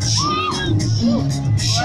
Şşşş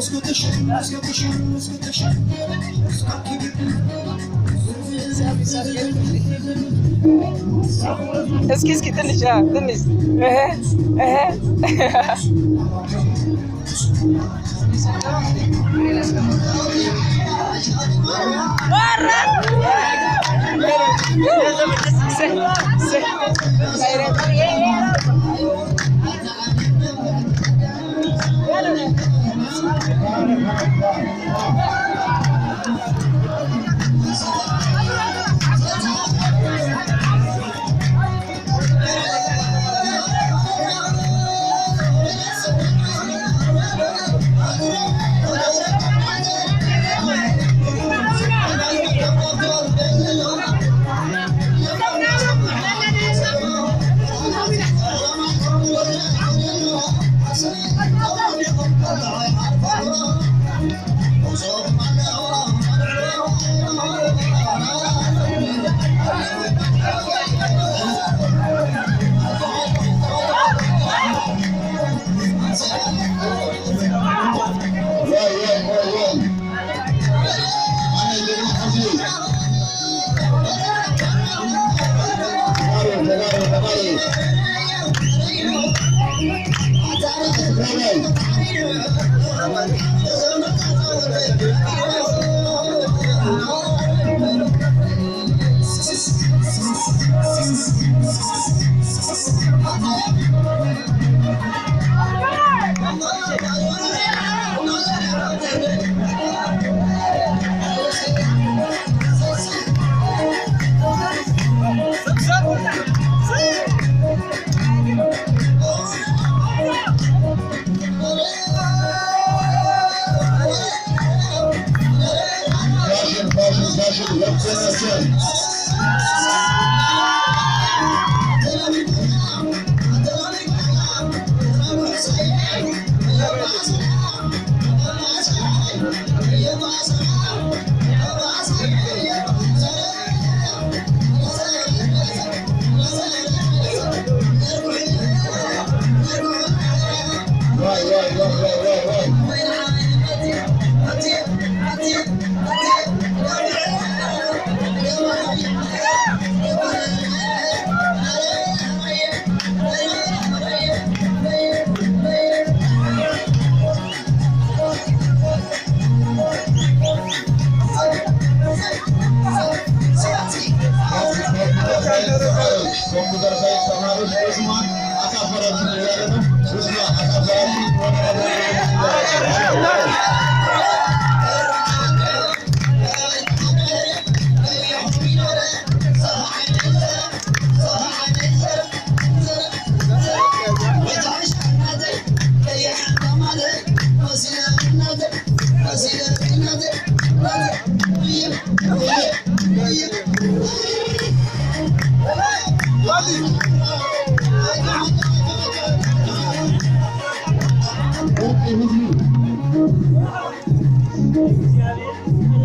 Özgür taşın, özgür taşın, özgür taşın Özgür gibi Eski eski tanış ha, tanış. Ehe, ehe. Barra! Se, se, se. なんだ? Oh, Ali.